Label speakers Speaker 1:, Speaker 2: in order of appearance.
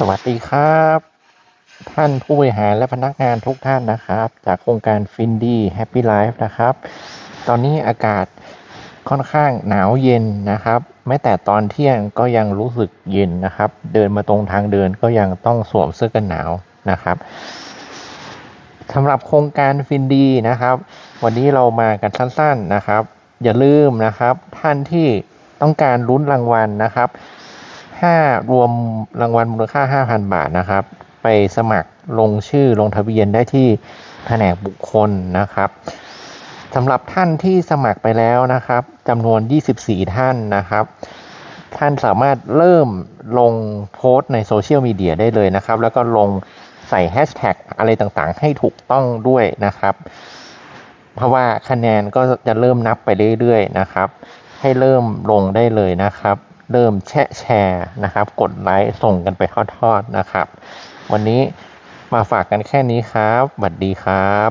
Speaker 1: สวัสดีครับ ท่านผู้บริหารและพนักงานทุกท่านนะครับ จากโครงการฟินดี้แฮปปี้ไลฟ์นะครับ ตอนนี้อากาศค่อนข้างหนาวเย็นนะครับ แม้แต่ตอนเที่ยงก็ยังรู้สึกเย็นนะครับ เดินมาตรงทางเดินก็ยังต้องสวมเสื้อกันหนาวนะครับสำหรับโครงการฟินดีนะครับ วันนี้เรามากันสั้นๆนะครับ อย่าลืมนะครับ ท่านที่ต้องการลุ้นรางวัลนะครับ ถ้ารวมรางวัลมูลค่า5,000บาทนะครับ ไปสมัครลงชื่อลงทะเบียนได้ที่แผนกบุคคลนะครับสำหรับท่านที่สมัครไปแล้วนะครับจำนวน 24 ท่านนะครับ ท่านสามารถเริ่มลงโพสต์ในโซเชียลมีเดียได้เลยนะครับ แล้วก็ลงใส่แฮชแท็กอะไรต่างๆ ให้ถูกต้องด้วยนะครับ เพราะว่าคะแนนก็จะเริ่มนับไปเรื่อยๆนะครับ ให้เริ่มลงได้เลยนะครับ เริ่มแชะแชร์นะครับ กดไลค์ส่งกันไปทอดๆนะครับ วันนี้มาฝากกันแค่นี้ครับสวัสดีครับ